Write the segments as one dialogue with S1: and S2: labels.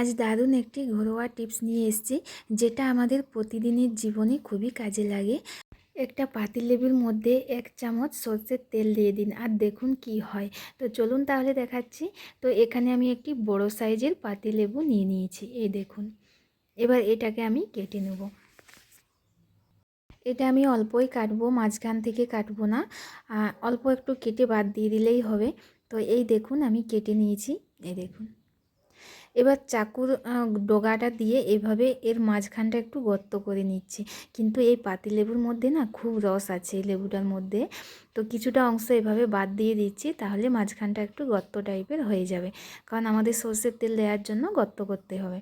S1: আজ দারুণ একটি ঘরোয়া টিপস নিয়ে এসেছি, যেটা আমাদের প্রতিদিনের জীবনে খুবই কাজে লাগে। একটা পাতিলেবুর মধ্যে এক চামচ সর্ষের তেল দিয়ে দিন আর দেখুন কি হয়। তো চলুন তাহলে দেখাচ্ছি। তো এখানে আমি একটি বড় সাইজের পাতিলেবু নিয়ে নিয়েছি, এই দেখুন। এবার এটাকে আমি কেটে নেব। এটা আমি অল্পই কাটবো, মাঝখান থেকে কাটবো না। অল্প একটু কেটে বাদ দিয়ে দিলেই হবে। তো এই দেখুন, আমি কেটে নিয়েছি, এই দেখুন। এবার চাকুর ডগাটা দিয়ে এভাবে এর মাঝখানটা একটু গর্ত করে নিচ্ছি। কিন্তু এই পাতিলেবুর মধ্যে না খুব রস আছে এই লেবুটার মধ্যে। তো কিছুটা অংশ এভাবে বাদ দিয়ে দিচ্ছি, তাহলে মাঝখানটা একটু গর্ত টাইপের হয়ে যাবে। কারণ আমাদের সর্ষের তেল দেওয়ার জন্য গর্ত করতে হবে।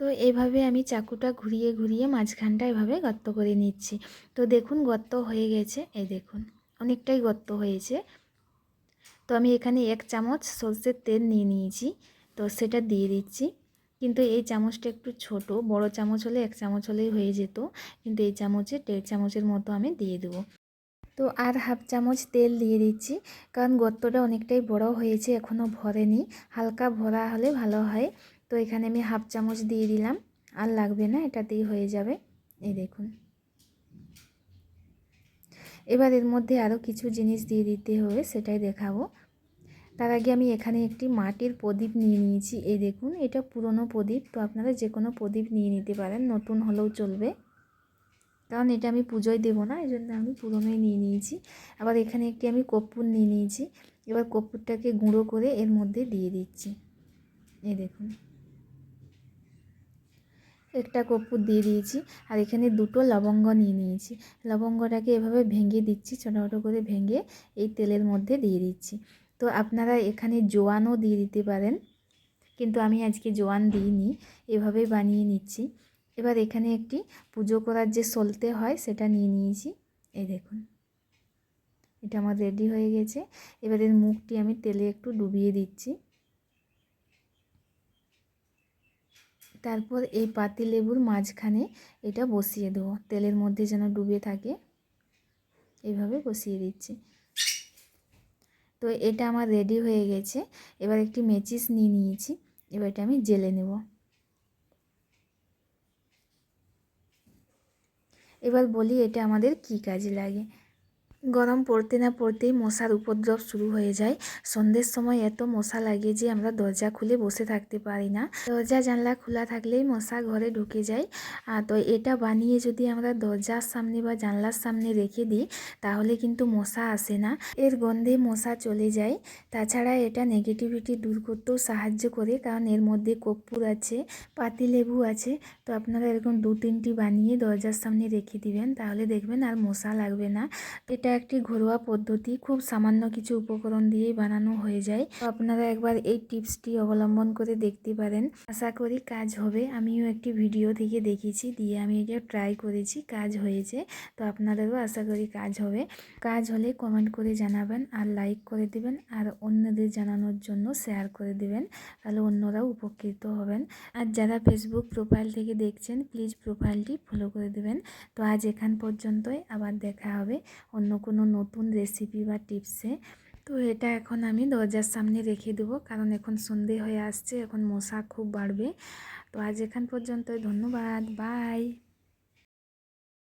S1: তো এইভাবে আমি চাকুটা ঘুরিয়ে ঘুরিয়ে মাঝখানটা এভাবে গর্ত করে নিচ্ছি। তো দেখুন গর্ত হয়ে গেছে, এই দেখুন অনেকটাই গর্ত হয়েছে। তো আমি এখানে এক চামচ সর্ষের তেল নিয়ে নিয়েছি। তো সেটা দিয়ে দিচ্ছি। কিন্তু এই চামচটা একটু ছোট, বড় চামচ হলে এক চামচ হলেই হয়ে যেত। কিন্তু এই চামচে দেড় চামচের মতো আমি দিয়ে দেবো। তো আর হাফ চামচ তেল দিয়ে দিচ্ছি, কারণ গর্তটা অনেকটাই বড় হয়েছে এখনও ভরেনি। হালকা ভরা হলে ভালো হয়। তো এখানে আমি হাফ চামচ দিয়ে দিলাম। আর লাগবে না, এটাতেই হয়ে যাবে। এই দেখুন। এবার এর মধ্যে আরও কিছু জিনিস দিয়ে দিতে হবে, সেটাই দেখাবো। তার আগে আমি এখানে একটি মাটির প্রদীপ নিয়ে নিয়েছি। এই দেখুন, এটা পুরনো প্রদীপ। তো আপনারা যে কোনো প্রদীপ নিয়ে নিতে পারেন, নতুন হলেও চলবে। কারণ এটা আমি পুজোয় দেবো না এই জন্য আমি পুরনোই নিয়ে নিয়েছি। আবার এখানে একটি আমি কর্পূর নিয়ে নিয়েছি। এবার কর্পূরটাকে গুঁড়ো করে এর মধ্যে দিয়ে দিচ্ছি। এই দেখুন। একটা কর্পূর দিয়ে দিয়েছি। আর এখানে দুটো লবঙ্গ নিয়ে নিয়েছি। লবঙ্গটাকে এভাবে ভেঙে দিচ্ছি, ছোটো ছোটো করে ভেঙে এই তেলের মধ্যে দিয়ে দিচ্ছি। তো আপনারা এখানে জোয়ানও দিয়ে দিতে পারেন। কিন্তু আমি আজকে জোয়ান দিইনি, এভাবেই বানিয়ে নিচ্ছি। এবার এখানে একটি পুজো করার যে সলতে হয় সেটা নিয়ে নিয়েছি। এই দেখুন। এটা আমার রেডি হয়ে গেছে। এবার এর মুখটি আমি তেলে একটু ডুবিয়ে দিচ্ছি। তারপর এই পাতি লেবুর মাঝখানে এটা বসিয়ে দেবো। তেলের মধ্যে যেন ডুবে থাকে, এভাবে বসিয়ে দিচ্ছি। তো এটা আমার রেডি হয়ে গেছে। এবার একটি মেচিস নিয়ে নিয়েছি। এবার এটা আমি জেলে নেব। এবার বলি এটা আমাদের কি কাজে লাগে। গরম পড়তে না পড়তেই মশার উপদ্রব শুরু হয়ে যায়। সন্ধ্যের সময় এত মশা লাগে যে আমরা দরজা খুলে বসে থাকতে পারি না। দরজা জানলা খোলা থাকলেই মশা ঘরে ঢুকে যায়। তো এটা বানিয়ে যদি আমরা দরজার সামনে বা জানলার সামনে রেখে দিই, তাহলে কিন্তু মশা আসে না। এর গন্ধে মশা চলে যায়। তাছাড়া এটা নেগেটিভিটি দূর করতেও সাহায্য করে, কারণ এর মধ্যে কর্পূর আছে পাতিলেবু আছে। তো আপনারা এরকম দু তিনটি বানিয়ে দরজার সামনে রেখে দিবেন, তাহলে দেখবেন আর মশা লাগবে না। এটা একটি ঘরোয়া পদ্ধতি, খুব সামান্য কিছু উপকরণ দিয়েই বানানো হয়ে যায়। তো আপনারা একবার এই টিপসটি অবলম্বন করে দেখতে পারেন। আশা করি কাজ হবে। আমিও একটি ভিডিও থেকে দেখেছি, দিয়ে আমি এটা ট্রাই করেছি, কাজ হয়েছে। তো আপনাদেরও আশা করি কাজ হবে। কাজ হলে কমেন্ট করে জানাবেন, আর লাইক করে দিবেন, আর অন্যদের জানানোর জন্য শেয়ার করে দিবেন, তাহলে অন্যরাও উপকৃত হবেন। আর যারা ফেসবুক প্রোফাইল থেকে দেখছেন প্লিজ প্রোফাইলটি ফলো করে দেবেন। তো আজ এখান পর্যন্তই, আবার দেখা হবে অন্য কোনো নতুন রেসিপি বা টিপসে তো এটা এখন আমি দরজার সামনে রেখে দেবো। কারণ এখন সন্ধে হয়ে আসছে, এখন মশা খুব বাড়বে। তো আজ এখান পর্যন্ত ধন্যবাদ বাই